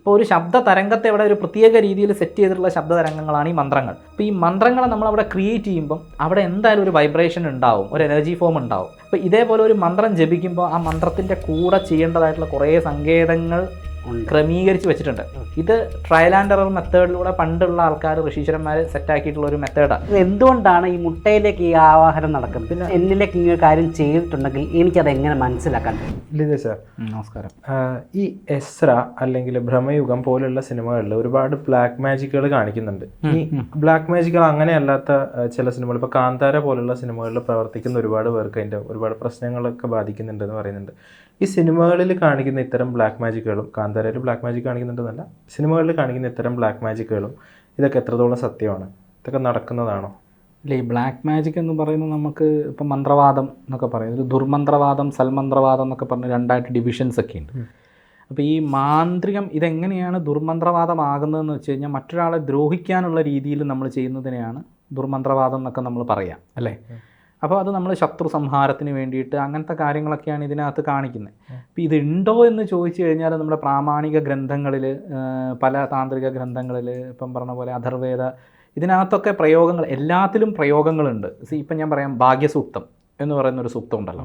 ഇപ്പോൾ ഒരു ശബ്ദ തരംഗത്തെ ഇവിടെ ഒരു പ്രത്യേക രീതിയിൽ സെറ്റ് ചെയ്തിട്ടുള്ള ശബ്ദ തരംഗങ്ങളാണ് ഈ മന്ത്രങ്ങൾ. അപ്പോൾ ഈ മന്ത്രങ്ങളെ നമ്മൾ അവിടെ ക്രിയേറ്റ് ചെയ്യുമ്പം അവിടെ എന്തായാലും ഒരു വൈബ്രേഷൻ ഉണ്ടാവും ഒരു എനർജി ഫോം ഉണ്ടാവും. അപ്പോൾ ഇതേപോലെ ഒരു മന്ത്രം ജപിക്കുമ്പോൾ ആ മന്ത്രത്തിന്റെ കൂടെ ചെയ്യേണ്ടതായിട്ടുള്ള കുറേ സങ്കേതങ്ങൾ ക്രമീകരിച്ച് വെച്ചിട്ടുണ്ട്. ഇത് ട്രയൽ ആൻഡ് എറർ മെത്തേഡിലൂടെ പണ്ടുള്ള ആൾക്കാർ ഋഷീശ്വരന്മാർ സെറ്റാക്കിയിട്ടുള്ള ഒരു മെത്തേഡാണ് ഇത് എന്തുകൊണ്ടാണ് ഈ മുട്ടയിലേക്ക് ഈ ആവാഹനം നടക്കുന്നത്? പിന്നെ എന്നിലേക്ക് ഇങ്ങനെ ഒരു കാര്യം ചെയ്തിട്ടുണ്ടെങ്കിൽ എനിക്കത് എങ്ങനെ മനസ്സിലാക്കാൻ ലിജ സാർ നമസ്കാരം. ഈ എസ്ര അല്ലെങ്കിൽ ഭ്രമയുഗം പോലുള്ള സിനിമകളിൽ ഒരുപാട് ബ്ലാക്ക് മാജിക്കുകൾ കാണിക്കുന്നുണ്ട്. ഈ ബ്ലാക്ക് മാജിക്കുകൾ അങ്ങനെയല്ലാത്ത ചില സിനിമകൾ ഇപ്പോൾ കാന്താര പോലുള്ള സിനിമകളിൽ പ്രവർത്തിക്കുന്ന ഒരുപാട് പേർക്ക് അതിന്റെ ഒരുപാട് പ്രശ്നങ്ങളൊക്കെ ബാധിക്കുന്നുണ്ടെന്ന് പറയുന്നുണ്ട്. ഈ സിനിമകളിൽ കാണിക്കുന്ന ഇത്തരം ബ്ലാക്ക് മാജിക്കുകളും കാന്താരയിൽ ബ്ലാക്ക് മാജിക് കാണിക്കുന്നുണ്ടെന്നല്ല സിനിമകളിൽ കാണിക്കുന്ന ഇത്തരം ബ്ലാക്ക് മാജിക്കുകളും ഇതൊക്കെ എത്രത്തോളം സത്യമാണ്? ഇതൊക്കെ നടക്കുന്നതാണോ? അല്ല ഈ ബ്ലാക്ക് മാജിക് എന്ന് പറയുന്നത് നമുക്ക് ഇപ്പം മന്ത്രവാദം എന്നൊക്കെ പറയും. ഒരു ദുർമന്ത്രവാദം സൽമന്ത്രവാദം എന്നൊക്കെ പറഞ്ഞ് രണ്ടായിട്ട് ഡിവിഷൻസ് ഒക്കെ ഉണ്ട്. അപ്പോൾ ഈ മാന്ത്രികം ഇതെങ്ങനെയാണ് ദുർമന്ത്രവാദമാകുന്നതെന്ന് വെച്ച് കഴിഞ്ഞാൽ മറ്റൊരാളെ ദ്രോഹിക്കാനുള്ള രീതിയിൽ നമ്മൾ ചെയ്യുന്നതിനെയാണ് ദുർമന്ത്രവാദം എന്നൊക്കെ നമ്മൾ പറയാം അല്ലേ? അപ്പോൾ അത് നമ്മൾ ശത്രു സംഹാരത്തിന് വേണ്ടിയിട്ട് അങ്ങനത്തെ കാര്യങ്ങളൊക്കെയാണ് ഇതിനകത്ത് കാണിക്കുന്നത്. അപ്പോൾ ഇതുണ്ടോ ഉണ്ടോ എന്ന് ചോദിച്ചു കഴിഞ്ഞാൽ നമ്മുടെ പ്രാമാണിക ഗ്രന്ഥങ്ങളിൽ പല താന്ത്രിക ഗ്രന്ഥങ്ങളിൽ ഇപ്പം പറഞ്ഞ പോലെ അഥർവേദ ഇതിനകത്തൊക്കെ പ്രയോഗങ്ങൾ എല്ലാത്തിലും പ്രയോഗങ്ങളുണ്ട്. സി ഇപ്പം ഞാൻ പറയാം ഭാഗ്യസൂക്തം എന്ന് പറയുന്ന ഒരു സൂക്തം ഉണ്ടല്ലോ.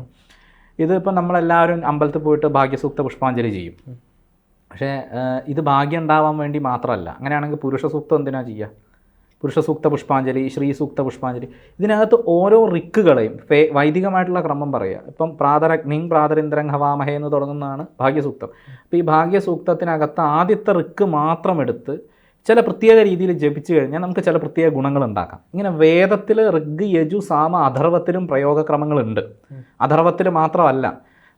ഇത് ഇപ്പം നമ്മളെല്ലാവരും അമ്പലത്തിൽ പോയിട്ട് ഭാഗ്യസൂക്ത പുഷ്പാഞ്ജലി ചെയ്യും. പക്ഷേ ഇത് ഭാഗ്യം ഉണ്ടാവാൻ വേണ്ടി മാത്രമല്ല. അങ്ങനെയാണെങ്കിൽ പുരുഷ സൂക്തം എന്തിനാ ചെയ്യുക? പുരുഷ സൂക്ത പുഷ്പാഞ്ജലി ശ്രീ സൂക്ത പുഷ്പാഞ്ജലി ഇതിനകത്ത് ഓരോ റിക്കുകളെയും ഫേ വൈദികമായിട്ടുള്ള ക്രമം പറയുക. ഇപ്പം പ്രാതരഗ്നിം പ്രാതരിന്ദ്രം ഹവാമഹേ എന്ന് തുടങ്ങുന്നതാണ് ഭാഗ്യസൂക്തം. അപ്പോൾ ഈ ഭാഗ്യസൂക്തത്തിനകത്ത് ആദ്യത്തെ റിക്ക് മാത്രം എടുത്ത് ചില പ്രത്യേക രീതിയിൽ ജപിച്ചു കഴിഞ്ഞാൽ നമുക്ക് ചില പ്രത്യേക ഗുണങ്ങൾ ഉണ്ടാക്കാം ഇങ്ങനെ വേദത്തിൽ ഋഗ് യജു സാമ അഥർവത്തിലും പ്രയോഗക്രമങ്ങളുണ്ട്. അഥർവത്തിൽ മാത്രമല്ല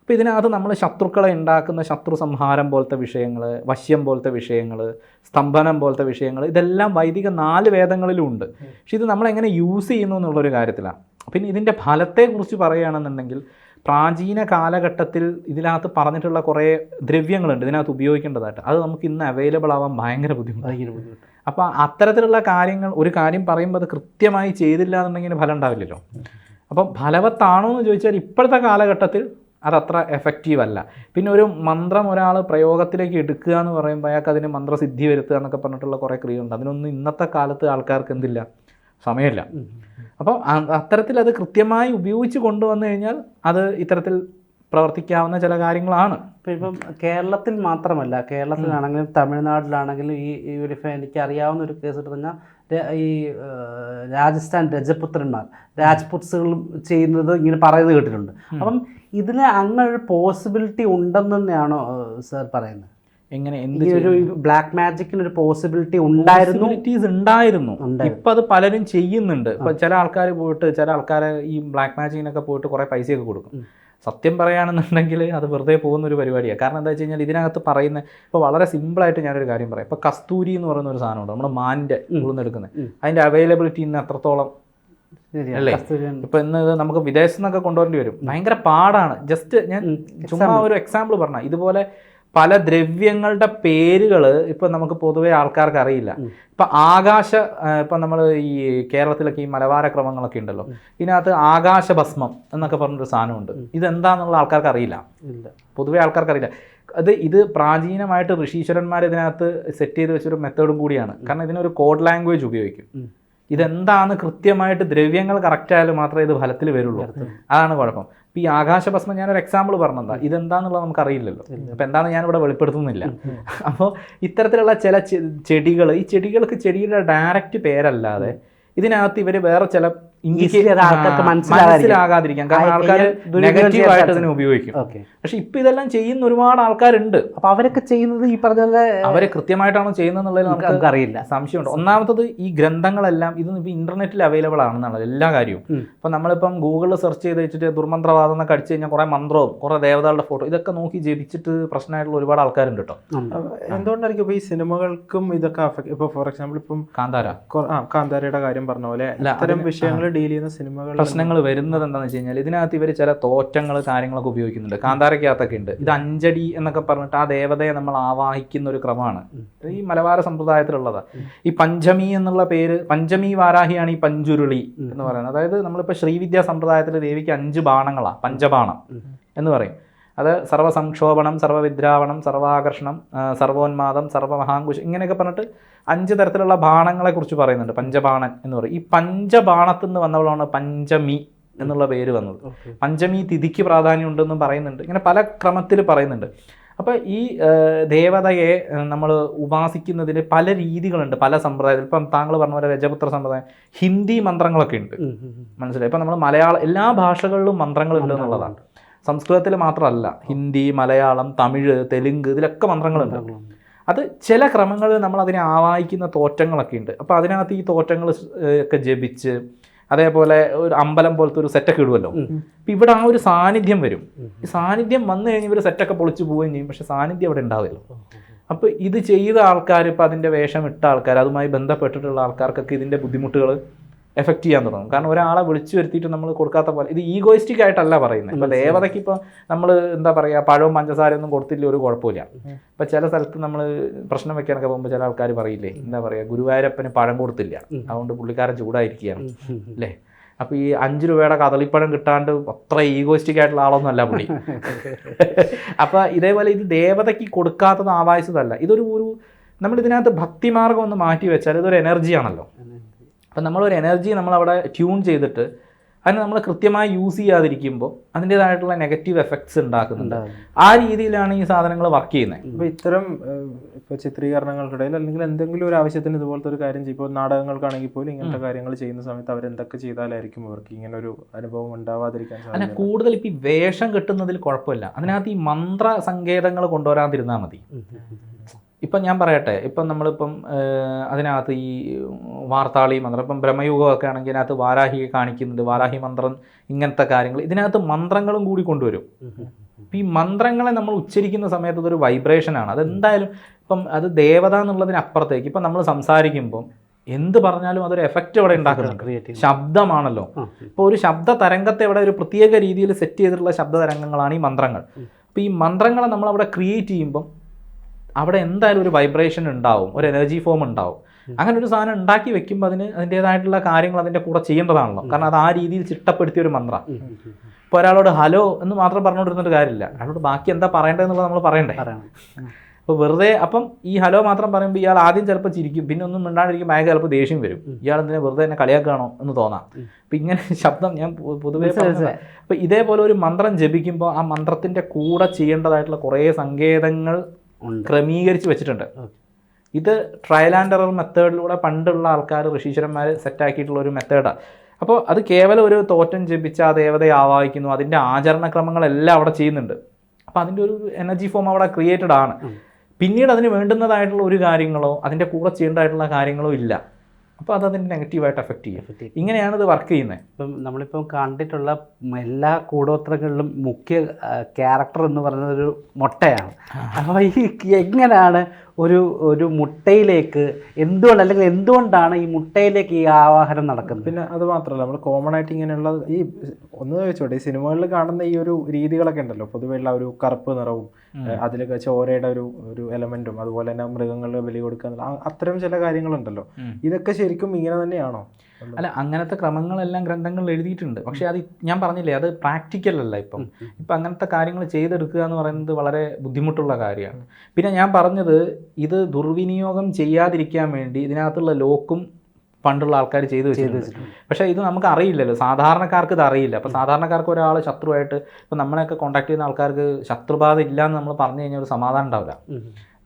അപ്പോൾ ഇതിനകത്ത് നമ്മൾ ശത്രുക്കളെ ഉണ്ടാക്കുന്ന ശത്രു സംഹാരം പോലത്തെ വിഷയങ്ങൾ വശ്യം പോലത്തെ വിഷയങ്ങൾ സ്തംഭനം പോലത്തെ വിഷയങ്ങൾ ഇതെല്ലാം വൈദിക നാല് വേദങ്ങളിലും ഉണ്ട്. പക്ഷെ ഇത് നമ്മളെങ്ങനെ യൂസ് ചെയ്യുന്നു എന്നുള്ളൊരു കാര്യത്തിലാണ്. പിന്നെ ഇതിന്റെ ഫലത്തെക്കുറിച്ച് പറയുകയാണെന്നുണ്ടെങ്കിൽ പ്രാചീന കാലഘട്ടത്തിൽ ഇതിനകത്ത് പറഞ്ഞിട്ടുള്ള കുറേ ദ്രവ്യങ്ങളുണ്ട്. ഇതിനകത്ത് ഉപയോഗിക്കേണ്ടതായിട്ട്. അത് നമുക്ക് ഇന്ന് അവൈലബിൾ ആവാൻ ഭയങ്കര ബുദ്ധിമുട്ടാണ്. ഭയങ്കര ബുദ്ധിമുട്ട് അപ്പോൾ അത്തരത്തിലുള്ള കാര്യങ്ങൾ ഒരു കാര്യം പറയുമ്പോൾ അത് കൃത്യമായി ചെയ്തില്ല എന്നുണ്ടെങ്കിൽ ഫലം ഉണ്ടാവില്ലല്ലോ. അപ്പം ഫലവത്താണോ എന്ന് ചോദിച്ചാൽ ഇപ്പോഴത്തെ കാലഘട്ടത്തിൽ അതത്ര എഫക്റ്റീവ് അല്ല. പിന്നെ ഒരു മന്ത്രം ഒരാൾ പ്രയോഗത്തിലേക്ക് എടുക്കുക എന്ന് പറയുമ്പോൾ അയാൾക്ക് അതിന് മന്ത്രസിദ്ധി വരുത്തുക എന്നൊക്കെ പറഞ്ഞിട്ടുള്ള കുറേ ക്രിയയുണ്ട്. അതിനൊന്നും ഇന്നത്തെ കാലത്ത് ആൾക്കാർക്ക് എന്തില്ല? സമയമില്ല. അപ്പോൾ അത്തരത്തിൽ അത് കൃത്യമായി ഉപയോഗിച്ച് കൊണ്ടുവന്നു കഴിഞ്ഞാൽ അത് ഇത്തരത്തിൽ പ്രവർത്തിക്കാവുന്ന ചില കാര്യങ്ങളാണ്. ഇപ്പം ഇപ്പം കേരളത്തിൽ മാത്രമല്ല കേരളത്തിലാണെങ്കിലും തമിഴ്നാട്ടിലാണെങ്കിലും ഈ ഈ ഒരു എനിക്ക് അറിയാവുന്ന ഒരു കേസ് എന്ന് പറഞ്ഞാൽ ഈ രാജസ്ഥാൻ രജപുത്രന്മാർ രാജ്പുത്സുകളും ചെയ്യുന്നത് ഇങ്ങനെ പറയുന്നത് കേട്ടിട്ടുണ്ട്. അപ്പം ഇതിന് അങ്ങനെ ഒരു പോസിബിലിറ്റി ഉണ്ടെന്ന് തന്നെയാണോ സാർ പറയുന്നത്? എങ്ങനെ എന്ത് ഒരു ബ്ലാക്ക് മാജിക്കിന് ഒരു പോസിബിലിറ്റി ഉണ്ടായിരുന്നു? ഉണ്ടായിരുന്നു. ഇപ്പൊ അത് പലരും ചെയ്യുന്നുണ്ട്. ഇപ്പൊ ചില ആൾക്കാർ പോയിട്ട് ചില ആൾക്കാരെ ഈ ബ്ലാക്ക് മാജിക്കിനൊക്കെ പോയിട്ട് കുറെ പൈസയൊക്കെ കൊടുക്കും. സത്യം പറയുകയാണെന്നുണ്ടെങ്കിൽ അത് വെറുതെ പോകുന്ന ഒരു പരിപാടിയാണ്. കാരണം എന്താ വെച്ച് കഴിഞ്ഞാൽ ഇതിനകത്ത് പറയുന്ന ഇപ്പോൾ വളരെ സിമ്പിളായിട്ട് ഞാനൊരു കാര്യം പറയാം. ഇപ്പോൾ കസ്തൂരി എന്ന് പറയുന്ന ഒരു സാധനമുണ്ട്. നമ്മുടെ മാന്റെ എടുക്കുന്നത് അതിന്റെ അവൈലബിലിറ്റി ഇന്ന് എത്രത്തോളം. അല്ലേ? ഇപ്പൊ ഇന്ന് ഇത് നമുക്ക് വിദേശത്ത് നിന്നൊക്കെ കൊണ്ടുവരേണ്ടി വരും. ഭയങ്കര പാടാണ്. ജസ്റ്റ് ഞാൻ ചുമ്മാ ഒരു എക്സാമ്പിൾ പറഞ്ഞ. ഇതുപോലെ പല ദ്രവ്യങ്ങളുടെ പേരുകൾ ഇപ്പൊ നമുക്ക് പൊതുവെ ആൾക്കാർക്ക് അറിയില്ല. ഇപ്പൊ ആകാശ ഇപ്പൊ നമ്മൾ ഈ കേരളത്തിലൊക്കെ ഈ മലബാര ക്രമങ്ങളൊക്കെ ഉണ്ടല്ലോ. ഇതിനകത്ത് ആകാശ ഭസ്മം എന്നൊക്കെ പറഞ്ഞൊരു സാധനമുണ്ട്. ഇതെന്താന്നുള്ള ആൾക്കാർക്ക് അറിയില്ല. പൊതുവെ ആൾക്കാർക്ക് അറിയില്ല. അത് ഇത് പ്രാചീനമായിട്ട് ഋഷീശ്വരന്മാർ ഇതിനകത്ത് സെറ്റ് ചെയ്ത് വെച്ചൊരു മെത്തേഡും കൂടിയാണ്. കാരണം ഇതിനൊരു കോഡ് ലാംഗ്വേജ് ഉപയോഗിക്കും. ഉം. ഇതെന്താന്ന് കൃത്യമായിട്ട് ദ്രവ്യങ്ങൾ കറക്റ്റ് ആയാലും മാത്രമേ ഇത് ഫലത്തിൽ വരുള്ളൂ. അതാണ് കുഴപ്പം. ഇപ്പം ഈ ആകാശഭസ്മം ഞാനൊരു എക്സാമ്പിൾ പറഞ്ഞതാ. ഇതെന്താന്നുള്ളത് നമുക്ക് അറിയില്ലല്ലോ അപ്പം എന്താണ് ഞാനിവിടെ വെളിപ്പെടുത്തുന്നില്ല. അപ്പോൾ ഇത്തരത്തിലുള്ള ചില ചെടികൾ ഈ ചെടികൾക്ക് ചെടിയുടെ ഡയറക്റ്റ് പേരല്ലാതെ ഇതിനകത്ത് ഇവർ വേറെ ചില അത് ആൾക്കാർക്ക്. മനസ്സിലാകാതിരിക്കാൻ. കാരണം ആൾക്കാർ ചെയ്യാൻ അതിനെ നെഗറ്റീവ് ആയിട്ട് chance ഉപയോഗിക്കും. പക്ഷെ ഇപ്പൊ ഇതെല്ലാം ചെയ്യുന്ന ഒരുപാട് ആൾക്കാരുണ്ട്. അപ്പൊ അവരൊക്കെ ചെയ്യുന്നത് ഈ പറഞ്ഞ പോലെ അവരെ കൃത്യമായിട്ടാണോ ചെയ്യുന്നത് നമുക്ക് അറിയില്ല സംശയമുണ്ട്. ഒന്നാമത്തത് ഈ ഗ്രന്ഥങ്ങളെല്ലാം ഇത് ഇപ്പൊ ഇന്റർനെറ്റിൽ അവൈലബിൾ ആണെന്നാണ് എല്ലാ കാര്യവും. അപ്പൊ നമ്മളിപ്പം ഗൂഗിളിൽ സെർച്ച് ചെയ്ത് വെച്ചിട്ട് ദുർമന്ത്രവാദം എന്നൊക്കെ അടിച്ചു കഴിഞ്ഞാൽ കുറെ മന്ത്രവും കുറെ ദേവതകളുടെ ഫോട്ടോ ഇതൊക്കെ നോക്കി ജപിച്ചിട്ട് പ്രശ്നമായിട്ടുള്ള ഒരുപാട് ആൾക്കാരുണ്ട് കേട്ടോ. എന്തുകൊണ്ടായിരിക്കും ഇപ്പൊ ഈ സിനിമകൾക്കും ഇതൊക്കെ ഇപ്പൊ ഫോർ എക്സാമ്പിൾ ഇപ്പം കാന്താര. ആ കാന്താരയുടെ കാര്യം പറഞ്ഞ പോലെ അത്തരം വിഷയങ്ങൾ ഡീൽ ചെയ്യുന്ന സിനിമകൾ പ്രശ്നങ്ങൾ വരുന്നത് എന്താണെന്ന് വെച്ച് കഴിഞ്ഞാൽ ഇതിനകത്ത് ഇവർ ചില തോറ്റങ്ങൾ കാര്യങ്ങളൊക്കെ ഉപയോഗിക്കുന്നുണ്ട്. കാന്താരക്കകത്തൊക്കെ ഉണ്ട്. ഇത് അഞ്ചടി എന്നൊക്കെ പറഞ്ഞിട്ട് ആ ദേവതയെ നമ്മൾ ആവാഹിക്കുന്ന ഒരു ക്രമമാണ് ഈ മലബാര സമ്പ്രദായത്തിലുള്ളതാണ് ഈ പഞ്ചമി എന്നുള്ള പേര് പഞ്ചമി വാരാഹിയാണ് ഈ പഞ്ചുരുളി എന്ന് പറയുന്നത്. അതായത് നമ്മളിപ്പോൾ ശ്രീവിദ്യാ സമ്പ്രദായത്തിൽ ദേവിക്ക് അഞ്ച് ബാണങ്ങളാണ് പഞ്ചബാണം എന്ന് പറയും. അത് സർവസംക്ഷോഭണം സർവവിദ്രാവണം സർവാകർഷണം സർവോന്മാദം സർവമഹാങ്കുശം ഇങ്ങനെയൊക്കെ പറഞ്ഞിട്ട് അഞ്ച് തരത്തിലുള്ള ബാണങ്ങളെക്കുറിച്ച് പറയുന്നുണ്ട്. പഞ്ചബാണൻ എന്ന് പറയും. ഈ പഞ്ചബാണത്തിൽ നിന്ന് വന്നവളാണ് പഞ്ചമി എന്നുള്ള പേര് വന്നത്. പഞ്ചമി തിഥിക്ക് പ്രാധാന്യം ഉണ്ടെന്നും പറയുന്നുണ്ട്. ഇങ്ങനെ പല ക്രമത്തിൽ പറയുന്നുണ്ട്. അപ്പോൾ ഈ ദേവതയെ നമ്മൾ ഉപാസിക്കുന്നതിന് പല രീതികളുണ്ട്. പല സമ്പ്രദായത്തിൽ ഇപ്പം താങ്കൾ പറഞ്ഞ പോലെ രജപുത്ര സമ്പ്രദായം ഹിന്ദി മന്ത്രങ്ങളൊക്കെ ഉണ്ട്. മനസ്സിലായി? ഇപ്പം നമ്മൾ മലയാളം എല്ലാ ഭാഷകളിലും മന്ത്രങ്ങളുണ്ട്. എന്നുള്ളതാണ്. സംസ്കൃതത്തിൽ മാത്രമല്ല ഹിന്ദി മലയാളം തമിഴ് തെലുങ്ക് ഇതിലൊക്കെ മന്ത്രങ്ങളുണ്ട്. അത് ചില ക്രമങ്ങളിൽ നമ്മൾ അതിനെ ആവാഹിക്കുന്ന തോറ്റങ്ങളൊക്കെ ഉണ്ട് അപ്പോൾ അതിനകത്ത് ഈ തോറ്റങ്ങൾ ഒക്കെ ജപിച്ച് അതേപോലെ ഒരു അമ്പലം പോലത്തെ ഒരു സെറ്റൊക്കെ ഇടുമല്ലോ അപ്പം ഇവിടെ ആ ഒരു സാന്നിധ്യം വരും. ഈ സാന്നിധ്യം വന്നു കഴിഞ്ഞ് ഇവർ സെറ്റൊക്കെ പൊളിച്ചു പോവുകയും ചെയ്യും. പക്ഷെ സാന്നിധ്യം അവിടെ ഉണ്ടാവില്ല. അപ്പോൾ ഇത് ചെയ്ത ആൾക്കാർ ഇപ്പോൾ അതിന്റെ വേഷം ഇട്ട ആൾക്കാർ അതുമായി ബന്ധപ്പെട്ടിട്ടുള്ള ആൾക്കാർക്കൊക്കെ ഇതിന്റെ ബുദ്ധിമുട്ടുകൾ എഫക്റ്റ് ചെയ്യാൻ തുടങ്ങും. കാരണം ഒരാളെ വിളിച്ചു വരുത്തിയിട്ട് നമ്മൾ കൊടുക്കാത്ത പോലെ ഇത് ഈഗോയിസ്റ്റിക് ആയിട്ടല്ല പറയുന്നത് ഇപ്പോൾ ദേവതയ്ക്ക് ഇപ്പോൾ നമ്മൾ എന്താ പറയുക പഴവും പഞ്ചസാരയൊന്നും കൊടുത്തില്ല ഒരു കുഴപ്പമില്ല ഇപ്പോൾ ചില സ്ഥലത്ത് നമ്മൾ പ്രശ്നം വെക്കാനൊക്കെ പോകുമ്പോൾ ചില ആൾക്കാർ പറയില്ലേ എന്താ പറയുക ഗുരുവായൂരപ്പന് പഴം കൊടുത്തില്ല. അതുകൊണ്ട് പുള്ളിക്കാരൻ ചൂടായിരിക്കുകയാണ്. അല്ലേ? അപ്പോൾ ഈ അഞ്ച് രൂപയുടെ കദളിപ്പഴം കിട്ടാണ്ട് അത്ര ഈഗോയിസ്റ്റിക് ആയിട്ടുള്ള ആളൊന്നും അല്ല പുള്ളി. അപ്പോൾ ഇതേപോലെ ഇത് ദേവതയ്ക്ക് കൊടുക്കാത്തത് ആവാസതല്ല ഇതൊരു ഒരു നമ്മൾ ഇതിനകത്ത് ഭക്തിമാർഗം ഒന്ന് മാറ്റി വെച്ചാൽ ഇതൊരു എനർജിയാണല്ലോ. അപ്പം നമ്മളൊരു എനർജി നമ്മളവിടെ ട്യൂൺ ചെയ്തിട്ട് അതിന് നമ്മൾ കൃത്യമായി യൂസ് ചെയ്യാതിരിക്കുമ്പോൾ അതിന്റെതായിട്ടുള്ള നെഗറ്റീവ് എഫക്ട്സ് ഉണ്ടാക്കുന്നുണ്ട്. ആ രീതിയിലാണ് ഈ സാധനങ്ങൾ വർക്ക് ചെയ്യുന്നത് ഇപ്പോൾ ഇത്തരം ഇപ്പോൾ ഇപ്പൊ ചിത്രീകരണങ്ങൾക്കിടയിൽ അല്ലെങ്കിൽ എന്തെങ്കിലും ഒരു ആവശ്യത്തിന് ഇതുപോലത്തെ ഒരു കാര്യം ചെയ്യുമ്പോൾ ഇപ്പോൾ നാടകങ്ങൾക്കാണെങ്കിൽ പോലും ഇങ്ങനത്തെ കാര്യങ്ങൾ ചെയ്യുന്ന സമയത്ത് അവരെന്തൊക്കെ ചെയ്താലായിരിക്കും അവർക്ക് ഇങ്ങനെ ഒരു അനുഭവം ഉണ്ടാവാതിരിക്കാൻ സാധ്യത? കൂടുതൽ ഇപ്പോൾ ഈ വേഷം കെട്ടുന്നതിൽ കുഴപ്പമില്ല. അതിനകത്ത് ഈ മന്ത്ര സങ്കേതങ്ങൾ കൊണ്ടുവരാതിരുന്നാൽ മതി ഇപ്പം ഞാൻ പറയട്ടെ ഇപ്പം നമ്മളിപ്പം അതിനകത്ത് ഈ വാർത്താളി മന്ത്രം ഇപ്പം ബ്രഹ്മയുഗമൊക്കെ ആണെങ്കിൽ അതിനകത്ത് വാരാഹിയെ കാണിക്കുന്നുണ്ട് വാരാഹി മന്ത്രം ഇങ്ങനത്തെ കാര്യങ്ങൾ. ഇതിനകത്ത് മന്ത്രങ്ങളും കൂടി കൊണ്ടുവരും. ഇപ്പം ഈ മന്ത്രങ്ങളെ നമ്മൾ ഉച്ചരിക്കുന്ന സമയത്ത് അതൊരു വൈബ്രേഷനാണ് അതെന്തായാലും ഇപ്പം അത് ദേവത എന്നുള്ളതിനപ്പുറത്തേക്ക് ഇപ്പം നമ്മൾ സംസാരിക്കുമ്പം എന്ത് പറഞ്ഞാലും അതൊരു എഫക്റ്റ് അവിടെ ഉണ്ടാക്കുന്നുണ്ട്. ക്രിയേറ്റ് ശബ്ദമാണല്ലോ. ഇപ്പോൾ ഒരു ശബ്ദ തരംഗത്തെ ഇവിടെ ഒരു പ്രത്യേക രീതിയിൽ സെറ്റ് ചെയ്തിട്ടുള്ള ശബ്ദ തരംഗങ്ങളാണ് ഈ മന്ത്രങ്ങൾ. അപ്പോൾ ഈ മന്ത്രങ്ങളെ നമ്മൾ അവിടെ ക്രിയേറ്റ് ചെയ്യുമ്പം അവിടെ എന്തായാലും ഒരു വൈബ്രേഷൻ ഉണ്ടാവും ഒരു എനർജി ഫോം ഉണ്ടാവും. അങ്ങനെ ഒരു സാധനം ഉണ്ടാക്കി വെക്കുമ്പോൾ അതിന് അതിന്റേതായിട്ടുള്ള കാര്യങ്ങൾ അതിന്റെ കൂടെ ചെയ്യേണ്ടതാണല്ലോ. കാരണം അത് ആ രീതിയിൽ ചിട്ടപ്പെടുത്തിയ ഒരു മന്ത്രം. ഇപ്പോൾ ഒരാളോട് ഹലോ എന്ന് മാത്രം പറഞ്ഞുകൊണ്ടിരുന്നൊരു കാര്യമില്ല. അയാളോട് ബാക്കി എന്താ പറയേണ്ടതെന്നുള്ളത് നമ്മൾ പറയണ്ടേ? അപ്പോൾ വെറുതെ അപ്പം ഈ ഹലോ മാത്രം പറയുമ്പോൾ ഇയാൾ ആദ്യം ചിലപ്പോൾ ചിരിക്കും. പിന്നെ ഒന്നും മിണ്ടാണ്ടിരിക്കും ബാഗ് ചിലപ്പോൾ ദേഷ്യം വരും. ഇയാൾ എന്തിനാ വെറുതെ എന്നെ കളിയാക്കുകയാണോ എന്ന് തോന്നാം. അപ്പം ഇങ്ങനെ ശബ്ദം ഞാൻ പൊതുവേ അപ്പോൾ ഇതേപോലെ ഒരു മന്ത്രം ജപിക്കുമ്പോൾ ആ മന്ത്രത്തിന്റെ കൂടെ ചെയ്യേണ്ടതായിട്ടുള്ള കുറേ സങ്കേതങ്ങൾ ക്രമീകരിച്ച് വെച്ചിട്ടുണ്ട്. ഇത് ട്രയൽ ആൻഡ് എറർ മെത്തേഡിലൂടെ പണ്ടുള്ള ആൾക്കാർ ഋഷീശ്വരന്മാർ സെറ്റാക്കിയിട്ടുള്ള ഒരു മെത്തേഡാണ് അപ്പോൾ അത് കേവലം ഒരു തോറ്റം ജപിച്ച ആ ദേവതയെ ആവാഹിക്കുന്നു. അതിന്റെ ആചരണക്രമങ്ങളെല്ലാം അവിടെ ചെയ്യുന്നുണ്ട്. അപ്പോൾ അതിന്റെ ഒരു എനർജി ഫോം അവിടെ ക്രിയേറ്റഡ് ആണ്. പിന്നീട് അതിന് വേണ്ടുന്നതായിട്ടുള്ള ഒരു കാര്യങ്ങളോ അതിന്റെ കൂടെ ചെയ്യേണ്ടതായിട്ടുള്ള കാര്യങ്ങളോ ഇല്ല. അപ്പോൾ അത് അതിന്റെ നെഗറ്റീവായിട്ട് എഫക്റ്റ് ചെയ്യും. ഇങ്ങനെയാണ് ഇത് വർക്ക് ചെയ്യുന്നത്. ഇപ്പം നമ്മളിപ്പം കണ്ടിട്ടുള്ള എല്ലാ കൂടോത്രങ്ങളിലും മുഖ്യ ക്യാരക്ടർ എന്ന് പറയുന്നത് ഒരു മുട്ടയാണ്. അപ്പോൾ ഈ എങ്ങനെയാണ് ഒരു ഒരു മുട്ടയിലേക്ക് എന്തുകൊണ്ട് അല്ലെങ്കിൽ എന്തുകൊണ്ടാണ് ഈ മുട്ടയിലേക്ക് ഈ ആവാഹനം നടക്കുന്നത്? പിന്നെ അത് മാത്രമല്ല നമ്മൾ കോമൺ ആയിട്ട് ഇങ്ങനെയുള്ള ഈ ഒന്ന് ചോദിച്ചോട്ടെ ഈ സിനിമകളിൽ കാണുന്ന ഈ ഒരു രീതികളൊക്കെ ഉണ്ടല്ലോ പൊതുവെയുള്ള ഒരു കറുപ്പ് നിറവും അതിലൊക്കെ ചോരയുടെ ഒരു ഒരു എലമെന്റും അതുപോലെ തന്നെ മൃഗങ്ങളുടെ ബലി കൊടുക്കുക അത്തരം ചില കാര്യങ്ങളുണ്ടല്ലോ. ഇതൊക്കെ ശരിക്കും ഇങ്ങനെ തന്നെയാണോ? അല്ല അങ്ങനത്തെ ക്രമങ്ങളെല്ലാം ഗ്രന്ഥങ്ങളിൽ എഴുതിയിട്ടുണ്ട്. പക്ഷെ അത് ഞാൻ പറഞ്ഞില്ലേ അത് പ്രാക്ടിക്കൽ അല്ല ഇപ്പം. ഇപ്പം അങ്ങനത്തെ കാര്യങ്ങൾ ചെയ്തെടുക്കുക എന്ന് പറയുന്നത് വളരെ ബുദ്ധിമുട്ടുള്ള കാര്യമാണ്. പിന്നെ ഞാൻ പറഞ്ഞത് ഇത് ദുർവിനിയോഗം ചെയ്യാതിരിക്കാൻ വേണ്ടി ഇതിനകത്തുള്ള ലോക്കും പണ്ടുള്ള ആൾക്കാർ ചെയ്തു വെച്ചിട്ടുണ്ട്. പക്ഷേ ഇത് നമുക്ക് അറിയില്ലല്ലോ. സാധാരണക്കാർക്ക് ഇത് അറിയില്ല. അപ്പോൾ സാധാരണക്കാർക്ക് ഒരാൾ ശത്രുവായിട്ട് ഇപ്പോൾ നമ്മളെയൊക്കെ കോൺടാക്ട് ചെയ്യുന്ന ആൾക്കാർക്ക് ശത്രുബാധ ഇല്ല എന്ന് നമ്മൾ പറഞ്ഞു കഴിഞ്ഞാൽ ഒരു സമാധാനം ഉണ്ടാവില്ല.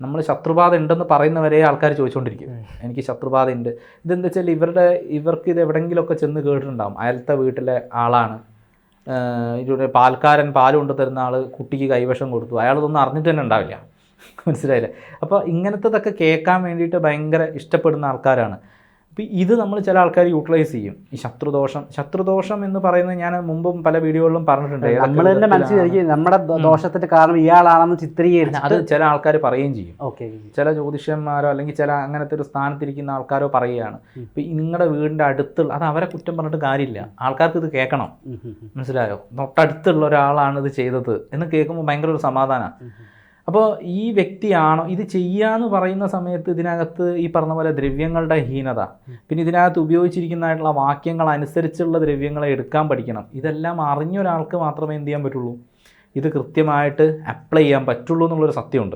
നമ്മൾ ശത്രുബാധ ഉണ്ടെന്ന് പറയുന്നവരെ ആൾക്കാർ ചോദിച്ചുകൊണ്ടിരിക്കും എനിക്ക് ശത്രുബാധ ഉണ്ട്. ഇതെന്താ വെച്ചാൽ ഇവരുടെ ഇവർക്ക് ഇത് എവിടെയെങ്കിലുമൊക്കെ ചെന്ന് കേട്ടിട്ടുണ്ടാകും അയലത്തെ വീട്ടിലെ ആളാണ്. ഇതിലൂടെ പാൽക്കാരൻ പാൽ കൊണ്ടു തരുന്ന ആൾ കുട്ടിക്ക് കൈവശം കൊടുത്തു. അയാളതൊന്നും അറിഞ്ഞിട്ട് തന്നെ ഉണ്ടാവില്ല. മനസ്സിലായില്ലേ? അപ്പോൾ ഇങ്ങനത്തതൊക്കെ കേൾക്കാൻ വേണ്ടിയിട്ട് ഭയങ്കര ഇഷ്ടപ്പെടുന്ന ആൾക്കാരാണ്. അപ്പോൾ ഇത് നമ്മൾ ചില ആൾക്കാർ യൂട്ടിലൈസ് ചെയ്യും. ഈ ശത്രുദോഷം ശത്രുദോഷം എന്ന് പറയുന്നത് ഞാൻ മുമ്പും പല വീഡിയോകളിലും പറഞ്ഞിട്ടുണ്ട്. നമ്മൾ തന്നെ മനസ്സിലായിരിക്കും നമ്മുടെ ദോഷത്തിന്റെ കാരണം ഇയാളാണെന്ന് ചിത്രീകരിച്ച് അത് ചില ആൾക്കാർ പറയുകയും ചെയ്യും. ഓക്കെ ചില ജ്യോതിഷന്മാരോ അല്ലെങ്കിൽ ചില അങ്ങനത്തെ ഒരു സ്ഥാനത്തിരിക്കുന്ന ആൾക്കാരോ പറയുകയാണ്. ഇപ്പം നിങ്ങളുടെ വീടിന്റെ അടുത്തുള്ള അത് അവരെ കുറ്റം പറഞ്ഞിട്ട് കാര്യമില്ല. ആൾക്കാർക്ക് ഇത് കേൾക്കണം. മനസ്സിലായോ? തൊട്ടടുത്തുള്ള ഒരാളാണ് ഇത് ചെയ്തത് എന്ന് കേൾക്കുമ്പോൾ ഭയങ്കര ഒരു സമാധാനമാണ് അപ്പോൾ ഈ വ്യക്തിയാണോ ഇത് ചെയ്യാന്ന് പറയുന്ന സമയത്ത് ഇതിനകത്ത് ഈ പറഞ്ഞ പോലെ ദ്രവ്യങ്ങളുടെ ഹീനത പിന്നെ ഇതിനകത്ത് ഉപയോഗിച്ചിരിക്കുന്നതായിട്ടുള്ള വാക്യങ്ങൾ അനുസരിച്ചുള്ള ദ്രവ്യങ്ങളെ എടുക്കാൻ പഠിക്കണം. ഇതെല്ലാം അറിഞ്ഞ ഒരാൾക്ക് മാത്രമേ എന്ത് ചെയ്യാൻ പറ്റുള്ളൂ? ഇത് കൃത്യമായിട്ട് അപ്ലൈ ചെയ്യാൻ പറ്റുള്ളൂ എന്നുള്ളൊരു സത്യമുണ്ട്.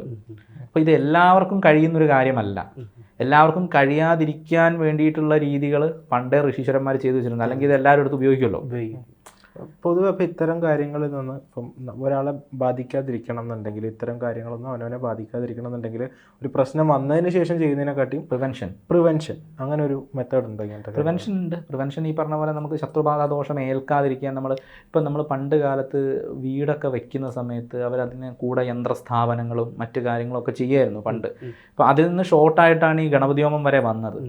അപ്പോൾ ഇത് എല്ലാവർക്കും കഴിയുന്നൊരു കാര്യമല്ല. എല്ലാവർക്കും കഴിയാതിരിക്കാൻ വേണ്ടിയിട്ടുള്ള രീതികൾ പണ്ടേ ഋഷീശ്വരന്മാർ ചെയ്തു വെച്ചിട്ടുണ്ട് അല്ലെങ്കിൽ ഇത് എല്ലാവരും എടുത്ത് ഉപയോഗിക്കുമല്ലോ. ഉപയോഗിക്കും. പൊതുവെ അപ്പം ഇത്തരം കാര്യങ്ങളിൽ നിന്ന് ഇപ്പം ഒരാളെ ബാധിക്കാതിരിക്കണം എന്നുണ്ടെങ്കിൽ ഇത്തരം കാര്യങ്ങളൊന്നും അവനവനെ ബാധിക്കാതിരിക്കണം എന്നുണ്ടെങ്കിൽ ഒരു പ്രശ്നം വന്നതിന് ശേഷം ചെയ്യുന്നതിനെക്കാട്ടിയും പ്രിവെൻഷൻ പ്രിവെൻഷൻ അങ്ങനെ ഒരു മെത്തേഡ് ഉണ്ട് ഇങ്ങനത്തെ പ്രിവെൻഷൻ ഉണ്ട്. പ്രിവെൻഷൻ ഈ പറഞ്ഞ പോലെ നമുക്ക് ശത്രുബാധ ദോഷം ഏൽക്കാതിരിക്കാൻ നമ്മൾ ഇപ്പം നമ്മൾ പണ്ട് കാലത്ത് വീടൊക്കെ വെക്കുന്ന സമയത്ത് അവരതിന് കൂടെ യന്ത്രസ്ഥാപനങ്ങളും മറ്റു കാര്യങ്ങളൊക്കെ ചെയ്യായിരുന്നു പണ്ട്. അപ്പോൾ അതിൽ നിന്ന് ഷോർട്ടായിട്ടാണ് ഈ ഗണപതി ഹോമം വരെ വന്നത്.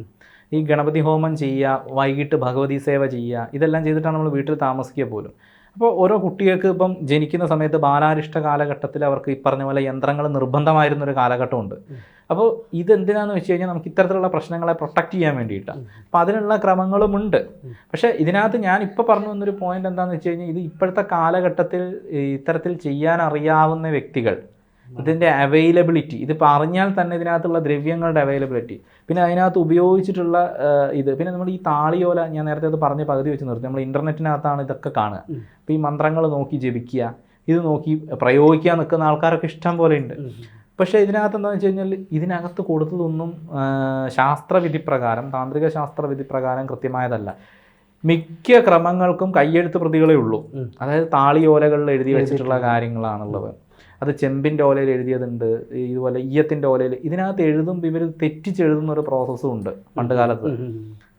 ഈ ഗണപതി ഹോമം ചെയ്യുക വൈകിട്ട് ഭഗവതി സേവ ചെയ്യുക ഇതെല്ലാം ചെയ്തിട്ടാണ് നമ്മൾ വീട്ടിൽ താമസിക്കുക പോലും. അപ്പോൾ ഓരോ കുട്ടികൾക്ക് ഇപ്പം ജനിക്കുന്ന സമയത്ത് ബാലാരിഷ്ട കാലഘട്ടത്തിൽ അവർക്ക് ഈ പറഞ്ഞ പോലെ യന്ത്രങ്ങൾ നിർബന്ധമായിരുന്ന ഒരു കാലഘട്ടമുണ്ട് അപ്പോൾ ഇതെന്തിനാന്ന് വെച്ച് കഴിഞ്ഞാൽ നമുക്ക് ഇത്തരത്തിലുള്ള പ്രശ്നങ്ങളെ പ്രൊട്ടക്റ്റ് ചെയ്യാൻ വേണ്ടിയിട്ടാണ് അപ്പോൾ അതിനുള്ള ക്രമങ്ങളുമുണ്ട് പക്ഷേ ഇതിനകത്ത് ഞാൻ ഇപ്പോൾ പറഞ്ഞു വന്നൊരു പോയിന്റ് എന്താണെന്ന് വെച്ച് കഴിഞ്ഞാൽ ഇത് ഇപ്പോഴത്തെ കാലഘട്ടത്തിൽ ഇത്തരത്തിൽ ചെയ്യാൻ അറിയാവുന്ന വ്യക്തികൾ ഇതിന്റെ അവൈലബിലിറ്റി ഇത് പറഞ്ഞാൽ തന്നെ ഇതിനകത്തുള്ള ദ്രവ്യങ്ങളുടെ അവൈലബിലിറ്റി പിന്നെ അതിനകത്ത് ഉപയോഗിച്ചിട്ടുള്ള ഇത്. പിന്നെ നമ്മൾ ഈ താളിയോല ഞാൻ നേരത്തെ അത് പറഞ്ഞ് പകുതി വെച്ച് നിർത്തി. നമ്മൾ ഇന്റർനെറ്റിനകത്താണ് ഇതൊക്കെ കാണുക. അപ്പോൾ ഈ മന്ത്രങ്ങൾ നോക്കി ജപിക്കുക ഇത് നോക്കി പ്രയോഗിക്കാൻ നിൽക്കുന്ന ആൾക്കാരൊക്കെ ഇഷ്ടം പോലെ ഉണ്ട്. പക്ഷേ ഇതിനകത്ത് എന്താണെന്ന് വെച്ച് കഴിഞ്ഞാൽ ഇതിനകത്ത് കൊടുത്തതൊന്നും ശാസ്ത്രവിധി പ്രകാരം താന്ത്രിക ശാസ്ത്രവിധി പ്രകാരം കൃത്യമായതല്ല. മിക്ക ക്രമങ്ങൾക്കും കയ്യെഴുത്ത് പ്രതികളേ ഉള്ളൂ. അതായത് താളിയോലകളിൽ എഴുതി വെച്ചിട്ടുള്ള കാര്യങ്ങളാണുള്ളത്. അത് ചെമ്പിന്റെ ഓലയിൽ എഴുതിയതുണ്ട് ഇതുപോലെ ഈയത്തിന്റെ ഓലയിൽ. ഇതിനകത്ത് എഴുതുമ്പോൾ ഇവർ തെറ്റിച്ചെഴുതുന്ന ഒരു പ്രോസസ്സും ഉണ്ട് പണ്ട് കാലത്ത്.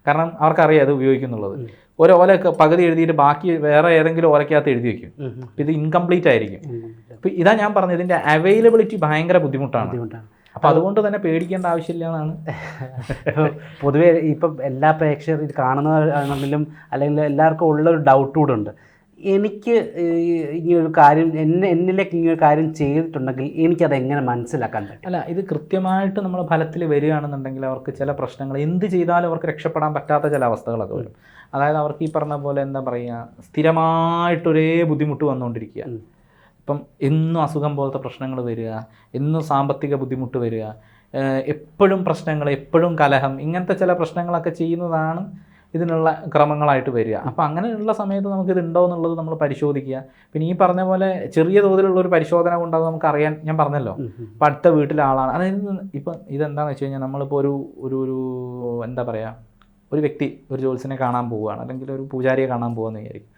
കാരണം അവർക്കറിയാം അത് ഉപയോഗിക്കുന്നുള്ളത്. ഒരു ഓല പകുതി എഴുതിയിട്ട് ബാക്കി വേറെ ഏതെങ്കിലും ഓലയ്ക്കകത്ത് എഴുതി വെക്കും. ഇത് ഇൻകംപ്ലീറ്റ് ആയിരിക്കും. അപ്പം ഇതാ ഞാൻ പറഞ്ഞത് ഇതിന്റെ അവൈലബിലിറ്റി ഭയങ്കര ബുദ്ധിമുട്ടാണ്. അപ്പം അതുകൊണ്ട് തന്നെ പേടിക്കേണ്ട ആവശ്യമില്ല എന്നാണ്. പൊതുവേ ഇപ്പം എല്ലാ പ്രേക്ഷകർ ഇത് കാണുന്നവരാണെങ്കിലും അല്ലെങ്കിൽ എല്ലാവർക്കും ഉള്ള ഒരു ഡൗട്ട് കൂടെ ഉണ്ട്. എനിക്ക് ഈ കാര്യം എന്നെ എന്നിലേക്ക് ഇങ്ങനൊരു കാര്യം ചെയ്തിട്ടുണ്ടെങ്കിൽ എനിക്കത് എങ്ങനെ മനസ്സിലാക്കാൻ പറ്റും? അല്ല ഇത് കൃത്യമായിട്ട് നമ്മൾ ഫലത്തിൽ വരികയാണെന്നുണ്ടെങ്കിൽ അവർക്ക് ചില പ്രശ്നങ്ങൾ എന്ത് ചെയ്താലും അവർക്ക് രക്ഷപ്പെടാൻ പറ്റാത്ത ചില അവസ്ഥകളൊക്കെ വരും. അതായത് അവർക്ക് ഈ പറഞ്ഞ പോലെ എന്താ പറയുക സ്ഥിരമായിട്ടൊരേ ബുദ്ധിമുട്ട് വന്നുകൊണ്ടിരിക്കുക. ഇപ്പം എന്നും അസുഖം പോലത്തെ പ്രശ്നങ്ങൾ വരിക എന്നും സാമ്പത്തിക ബുദ്ധിമുട്ട് വരിക എപ്പോഴും പ്രശ്നങ്ങൾ എപ്പോഴും കലഹം ഇങ്ങനത്തെ ചില പ്രശ്നങ്ങളൊക്കെ ചെയ്യുന്നതാണ് ഇതിനുള്ള ക്രമങ്ങളായിട്ട് വരിക. അപ്പോൾ അങ്ങനെയുള്ള സമയത്ത് നമുക്ക് ഇത് ഉണ്ടോ എന്നുള്ളത് നമ്മൾ പരിശോധിക്കുക. പിന്നെ ഈ പറഞ്ഞ പോലെ ചെറിയ തോതിലുള്ള ഒരു പരിശോധന കൊണ്ട് അത് നമുക്ക് അറിയാൻ ഞാൻ പറഞ്ഞല്ലോ. ഇപ്പം അടുത്ത വീട്ടിലെ ആളാണ്. അതായത് ഇപ്പം ഇതെന്താണെന്ന് വെച്ച് കഴിഞ്ഞാൽ നമ്മളിപ്പോൾ ഒരു ഒരു ഒരു എന്താ പറയുക ഒരു വ്യക്തി ഒരു ജോത്സ്യനെ കാണാൻ പോവുകയാണ്. അല്ലെങ്കിൽ ഒരു പൂജാരിയെ കാണാൻ പോകുകയെന്ന് വിചാരിക്കും.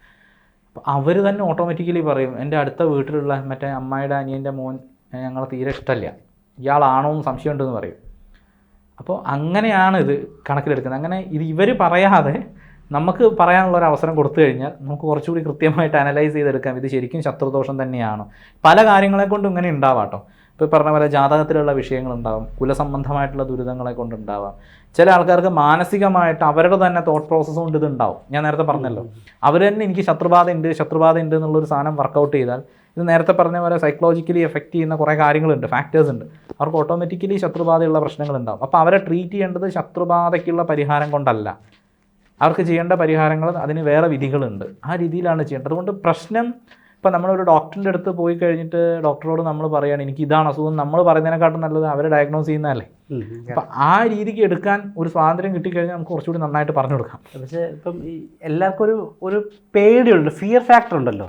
അപ്പോൾ അവർ തന്നെ ഓട്ടോമാറ്റിക്കലി പറയും എന്റെ അടുത്ത വീട്ടിലുള്ള മറ്റേ അമ്മായിയുടെ അനിയന്റെ മോൻ ഞങ്ങളെ തീരെ ഇഷ്ടമല്ല ഇയാളാണോ എന്ന് സംശയമുണ്ടെന്ന് പറയും. അപ്പോൾ അങ്ങനെയാണ് ഇത് കണക്കിലെടുക്കുന്നത്. അങ്ങനെ ഇത് ഇവർ പറയാതെ നമുക്ക് പറയാനുള്ള ഒരു അവസരം കൊടുത്തു കഴിഞ്ഞാൽ നമുക്ക് കുറച്ചുകൂടി കൃത്യമായിട്ട് അനലൈസ് ചെയ്തെടുക്കാം. ഇത് ശരിക്കും ശത്രുദോഷം തന്നെയാണ്? പല കാര്യങ്ങളെ കൊണ്ടും ഇങ്ങനെ ഉണ്ടാവാട്ടോ ഇപ്പോൾ പറഞ്ഞ പോലെ ജാതകത്തിലുള്ള വിഷയങ്ങളുണ്ടാവും. കുലസംബന്ധമായിട്ടുള്ള ദുരിതങ്ങളെ കൊണ്ടുണ്ടാവാം. ചില ആൾക്കാർക്ക് മാനസികമായിട്ട് അവരുടെ തന്നെ തോട്ട് പ്രോസസ്സ് കൊണ്ട് ഇത് ഉണ്ടാവും. ഞാൻ നേരത്തെ പറഞ്ഞല്ലോ. അവർ തന്നെ എനിക്ക് ശത്രുബാധ ഉണ്ട് ശത്രുബാധ ഉണ്ട് എന്നുള്ളൊരു സാധനം വർക്കൗട്ട് ചെയ്താൽ ഇത് നേരത്തെ പറഞ്ഞ പോലെ സൈക്കോളജിക്കലി എഫക്റ്റ് ചെയ്യുന്ന കുറേ കാര്യങ്ങളുണ്ട് ഫാക്ടേഴ്സ് ഉണ്ട്. അവർക്ക് ഓട്ടോമാറ്റിക്കലി ശത്രുബാധയുള്ള പ്രശ്നങ്ങളുണ്ടാവും. അപ്പോൾ അവരെ ട്രീറ്റ് ചെയ്യേണ്ടത് ശത്രുബാധയ്ക്കുള്ള പരിഹാരം കൊണ്ടല്ല. അവർക്ക് ചെയ്യേണ്ട പരിഹാരങ്ങൾ അതിന് വേറെ വിധികളുണ്ട്. ആ രീതിയിലാണ് ചെയ്യേണ്ടത്. അതുകൊണ്ട് പ്രശ്നം ഇപ്പം നമ്മളൊരു ഡോക്ടറിന്റെ അടുത്ത് പോയി കഴിഞ്ഞിട്ട് ഡോക്ടറോട് നമ്മൾ പറയുകയാണ് എനിക്ക് ഇതാണ് അസുഖം. നമ്മൾ പറയുന്നതിനെക്കാട്ടും നല്ലത് അവരെ ഡയഗ്നോസ് ചെയ്യുന്നതല്ലേ. അപ്പം ആ രീതിക്ക് എടുക്കാൻ ഒരു സ്വാതന്ത്ര്യം കിട്ടിക്കഴിഞ്ഞാൽ നമുക്ക് കുറച്ചുകൂടി നന്നായിട്ട് പറഞ്ഞു കൊടുക്കാം. പക്ഷേ ഇപ്പം എല്ലാവർക്കും ഒരു ഒരു പേടിയുണ്ട് ഫിയർ ഫാക്ടർ ഉണ്ടല്ലോ.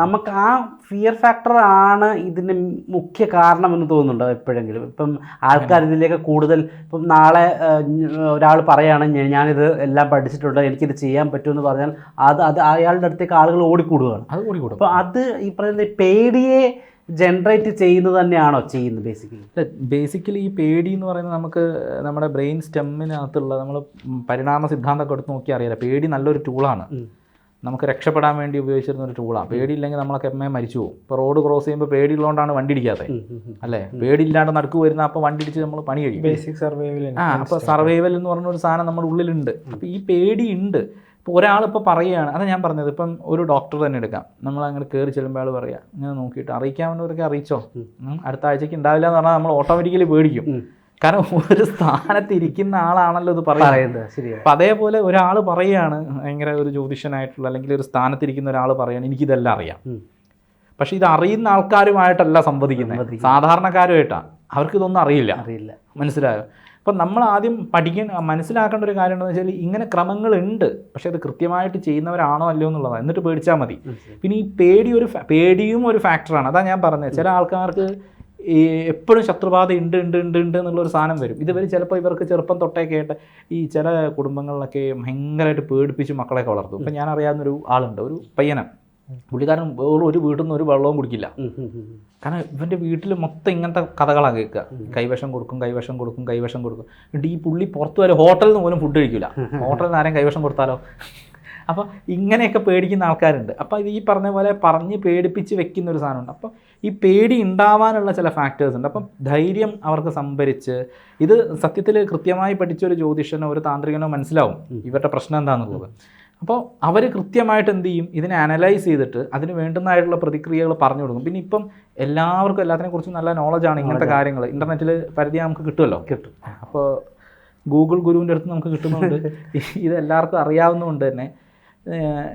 നമുക്ക് ആ ഫിയർ ഫാക്ടർ ആണ് ഇതിന് മുഖ്യ കാരണം എന്ന് തോന്നുന്നുണ്ടോ എപ്പോഴെങ്കിലും? ഇപ്പം ആൾക്കാർ ഇതിലേക്ക് കൂടുതൽ ഇപ്പം നാളെ ഒരാൾ "ഞ- ഞാനിത് എല്ലാം പഠിച്ചിട്ടുണ്ട് എനിക്കിത് ചെയ്യാൻ പറ്റുമെന്ന് പറഞ്ഞാൽ അത് അത് അയാളുടെ അടുത്തേക്ക് ആളുകൾ ഓടിക്കൂടുകയാണ് അത് ഓടിക്കൂടും. അപ്പൊ അപ്പോൾ അത് ഈ പറയുന്ന പേടിയെ ജനറേറ്റ് ചെയ്യുന്നത് തന്നെയാണോ ചെയ്യുന്നത് ബേസിക്കലി അല്ല ബേസിക്കലി ഈ പേടി എന്ന് പറയുന്നത് നമുക്ക് നമ്മുടെ ബ്രെയിൻ സ്റ്റെമ്മിനകത്തുള്ള നമ്മൾ പരിണാമ സിദ്ധാന്തമൊക്കെ എടുത്ത് നോക്കി അറിയാലോ. പേടി നല്ലൊരു ടൂളാണ് നമുക്ക് രക്ഷപ്പെടാൻ വേണ്ടി ഉപയോഗിച്ചിരുന്ന ഒരു ടൂളാണ് പേടിയില്ലെങ്കിൽ നമ്മളൊക്കെ എമ്മയെ മരിച്ചു പോകും. ഇപ്പോൾ റോഡ് ക്രോസ് ചെയ്യുമ്പോൾ പേടിയുള്ളതുകൊണ്ടാണ് വണ്ടി ഇടിക്കാതെ അല്ലേ? പേടിയില്ലാണ്ട് നടക്കു വരുന്ന അപ്പോൾ വണ്ടി ഇടിച്ച് നമ്മൾ പണി കഴിയും. ബേസിക് സർവൈവൽ ആ അപ്പോൾ സർവൈവൽ എന്ന് പറഞ്ഞ ഒരു സാധനം നമ്മുടെ ഉള്ളിലുണ്ട്. അപ്പോൾ ഈ പേടി ഉണ്ട്. ഇപ്പോൾ ഒരാളിപ്പോൾ പറയുകയാണ് അതാ ഞാൻ പറഞ്ഞത് ഇപ്പം ഒരു ഡോക്ടർ തന്നെ എടുക്കാം. നമ്മൾ അങ്ങനെ കയറി ചെല്ലുമ്പോൾ ആൾ പറയുക ഇങ്ങനെ നോക്കിയിട്ട് അറിയിക്കാവുന്നവരൊക്കെ അറിയിച്ചോ? അടുത്ത ആഴ്ചയ്ക്ക് ഉണ്ടാവില്ല എന്ന് പറഞ്ഞാൽ നമ്മൾ ഓട്ടോമാറ്റിക്കലി പേടിക്കും. കാരണം ഒരു സ്ഥാനത്ത് ഇരിക്കുന്ന ആളാണല്ലോ ഇത് പറയുന്നത്. അപ്പം അതേപോലെ ഒരാൾ പറയുകയാണ് ഭയങ്കര ഒരു ജ്യോതിഷനായിട്ടുള്ള അല്ലെങ്കിൽ ഒരു സ്ഥാനത്തിരിക്കുന്ന ഒരാൾ പറയുകയാണ് എനിക്കിതെല്ലാം അറിയാം. പക്ഷെ ഇത് അറിയുന്ന ആൾക്കാരുമായിട്ടല്ല സംവദിക്കുന്നത്. സംവദിക്കുന്നത്. സാധാരണക്കാരുമായിട്ടാണ് അവർക്കിതൊന്നും അറിയില്ല. അറിയില്ല. മനസ്സിലായോ? അപ്പം നമ്മൾ ആദ്യം പഠിക്കാൻ മനസ്സിലാക്കേണ്ട ഒരു കാര്യം എന്താണെന്ന് വെച്ചാൽ ഇങ്ങനെ ക്രമങ്ങളുണ്ട്. പക്ഷേ അത് കൃത്യമായിട്ട് ചെയ്യുന്നവരാണോ അല്ലയോ എന്നുള്ളതാണ്. എന്നിട്ട് പേടിച്ചാൽ മതി. പിന്നെ ഈ പേടി ഒരു പേടിയും ഒരു ഫാക്ടറാണ്. അതാണ് ഞാൻ പറഞ്ഞത്. ചില ആൾക്കാർക്ക് ഈ എപ്പോഴും ശത്രുബാധ ഉണ്ട് ഉണ്ട് ഉണ്ട് ഉണ്ട് എന്നുള്ളൊരു സാധനം വരും. ഇതുവരെ ചിലപ്പോൾ ഇവർക്ക് ചെറുപ്പം തൊട്ടേ കേട്ട് ഈ ചില കുടുംബങ്ങളിലൊക്കെ ഭയങ്കരമായിട്ട് പേടിപ്പിച്ച് മക്കളെയൊക്കെ വളർത്തും. ഇപ്പം ഞാൻ അറിയാവുന്നൊരു ആളുണ്ട്. ഒരു പയ്യന പുള്ളിക്കാരൻ വേറെ ഒരു വീട്ടിൽ നിന്ന് ഒരു വെള്ളവും കുടിക്കില്ല. കാരണം ഇവന്റെ വീട്ടിൽ മൊത്തം ഇങ്ങനത്തെ കഥകളാണ് കേൾക്കുക. കൈവശം കൊടുക്കും കൈവശം കൊടുക്കും കൈവശം കൊടുക്കും. എന്നിട്ട് ഈ പുള്ളി പുറത്ത് വരെ ഹോട്ടലിൽ നിന്ന് പോലും ഫുഡ് കഴിക്കില്ല ഹോട്ടലിൽ നിന്ന് ആരെയും കൈവശം കൊടുത്താലോ? അപ്പോൾ ഇങ്ങനെയൊക്കെ പേടിക്കുന്ന ആൾക്കാരുണ്ട്. അപ്പോൾ ഇത് ഈ പറഞ്ഞ പോലെ പറഞ്ഞ് പേടിപ്പിച്ച് വെക്കുന്ന ഒരു സാധനമുണ്ട്. അപ്പോൾ ഈ പേടി ഉണ്ടാവാനുള്ള ചില ഫാക്ടേഴ്സ് ഉണ്ട്. അപ്പം ധൈര്യം അവർക്ക് സംഭരിച്ച് ഇത് സത്യത്തിൽ കൃത്യമായി പഠിച്ച ഒരു ജ്യോതിഷനോ ഒരു താന്ത്രികനോ മനസ്സിലാവും ഇവരുടെ പ്രശ്നം എന്താണെന്നുള്ളത് അപ്പോൾ അവർ കൃത്യമായിട്ട് എന്ത് ചെയ്യും? ഇതിനെ അനലൈസ് ചെയ്തിട്ട് അതിന് വേണ്ടുന്നതായിട്ടുള്ള പ്രതിക്രിയകൾ പറഞ്ഞു കൊടുക്കും. പിന്നെ ഇപ്പം എല്ലാവർക്കും എല്ലാത്തിനെ കുറിച്ചും നല്ല നോളജാണ് ഇങ്ങനത്തെ കാര്യങ്ങൾ. ഇന്റർനെറ്റിൽ പരിധി നമുക്ക് കിട്ടുമല്ലോ? കിട്ടും. അപ്പോൾ ഗൂഗിൾ ഗുരുവിന്റെ അടുത്ത് നമുക്ക് കിട്ടുന്നുണ്ട്. ഇത് എല്ലാവർക്കും അറിയാവുന്നതുകൊണ്ട് തന്നെ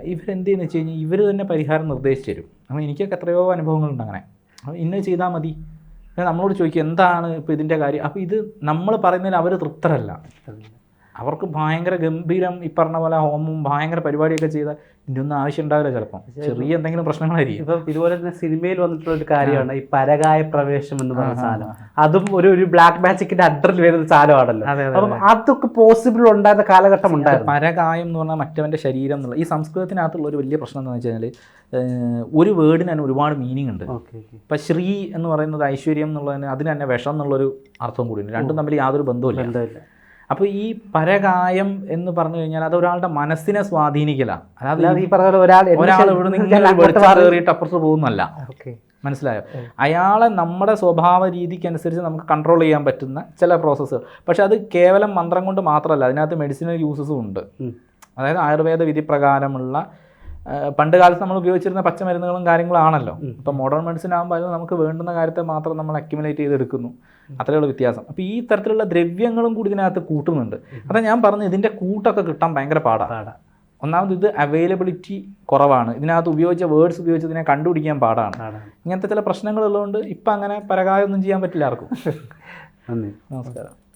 ഇവരെന്ത് ചെയ്യുന്നു വെച്ച് കഴിഞ്ഞാൽ ഇവർ തന്നെ പരിഹാരം നിർദ്ദേശിച്ചു തരും. അപ്പോൾ എനിക്കൊക്കെ എത്രയോ അനുഭവങ്ങളുണ്ട് അങ്ങനെ. അപ്പോൾ ഇന്ന് ചെയ്താൽ മതി. നമ്മളോട് ചോദിക്കും എന്താണ് ഇപ്പോൾ ഇതിന്റെ കാര്യം? അപ്പോൾ ഇത് നമ്മൾ പറയുന്നതിൽ അവർ തൃപ്തരല്ല. അവർക്ക് ഭയങ്കര ഗംഭീരം ഈ പറഞ്ഞ പോലെ ഹോമും ഭയങ്കര പരിപാടിയൊക്കെ ചെയ്താൽ ഇതിന്റെ ഒന്നും ആവശ്യം ഉണ്ടാവില്ല ചിലപ്പം ചെറിയ എന്തെങ്കിലും പ്രശ്നങ്ങളായിരിക്കും. ഇപ്പം ഇതുപോലെ തന്നെ സിനിമയിൽ വന്നിട്ടുള്ള ഒരു കാര്യമാണ് ഈ പരകായ പ്രവേശം എന്ന് പറഞ്ഞ സാധനം. അതും ഒരു ഒരു ബ്ലാക്ക് മാജിക്കിന്റെ അഡറിൽ വരുന്ന സാധനമാണല്ലോ. അപ്പം അതൊക്കെ പോസിബിൾ ഉണ്ടായിരുന്ന കാലഘട്ടം ഉണ്ടായിരുന്നു. പരകായം എന്ന് പറഞ്ഞാൽ മറ്റവന്റെ ശരീരം എന്നുള്ള ഈ സംസ്കൃതത്തിനകത്തുള്ള ഒരു വലിയ പ്രശ്നം എന്താണെന്ന് വെച്ച് കഴിഞ്ഞാൽ ഒരു വേർഡിന് തന്നെ ഒരുപാട് മീനിങ് ഉണ്ട്. ഇപ്പം ശ്രീ എന്ന് പറയുന്നത് ഐശ്വര്യം എന്നുള്ളതിന് അതിന് തന്നെ വിഷം എന്നുള്ളൊരു അർത്ഥം കൂടിയുണ്ട്. രണ്ടും തമ്മിൽ യാതൊരു ബന്ധവുമില്ല. അപ്പോൾ ഈ പരകായം എന്ന് പറഞ്ഞു കഴിഞ്ഞാൽ അത് ഒരാളുടെ മനസ്സിനെ സ്വാധീനിക്കലാണ് അല്ലാതെ ഈ പറഞ്ഞ ഒരാൾ ഇവിടെ നിന്ന് കയറിയിട്ട് അപ്പുറത്ത് പോകുന്നല്ല മനസ്സിലായോ? അയാളെ നമ്മുടെ സ്വഭാവ രീതിക്കനുസരിച്ച് നമുക്ക് കൺട്രോൾ ചെയ്യാൻ പറ്റുന്ന ചില പ്രോസസ്സുകൾ പക്ഷെ അത് കേവലം മന്ത്രം കൊണ്ട് മാത്രമല്ല അതിനകത്ത് മെഡിസിനൽ യൂസസും ഉണ്ട്. അതായത് ആയുർവേദ വിധി പ്രകാരമുള്ള പണ്ട് കാലത്ത് നമ്മൾ ഉപയോഗിച്ചിരുന്ന പച്ചമരുന്നുകളും കാര്യങ്ങളാണല്ലോ ഇപ്പം മോഡേൺ മെഡിസിൻ ആകുമ്പോൾ അത് നമുക്ക് വേണ്ടുന്ന കാര്യത്തെ മാത്രം നമ്മൾ അക്യുമുലേറ്റ് ചെയ്തെടുക്കുന്നു അത്രയുള്ള വ്യത്യാസം. അപ്പോൾ ഈ തരത്തിലുള്ള ദ്രവ്യങ്ങളും കൂടി ഇതിനകത്ത് കൂട്ടുന്നുണ്ട്. അതാ ഞാൻ പറഞ്ഞു ഇതിന്റെ കൂട്ടൊക്കെ കിട്ടാൻ ഭയങ്കര പാടാണ് പാടാ. ഒന്നാമത് ഇത് അവൈലബിലിറ്റി കുറവാണ്. ഇതിനകത്ത് ഉപയോഗിച്ച വേർഡ്സ് ഉപയോഗിച്ച് ഇതിനെ കണ്ടുപിടിക്കാൻ പാടാണ്. ഇങ്ങനത്തെ ചില പ്രശ്നങ്ങളുള്ളതുകൊണ്ട് ഇപ്പം അങ്ങനെ പരകായൊന്നും ചെയ്യാൻ പറ്റില്ല ആർക്കും. നന്ദി. നമസ്കാരം.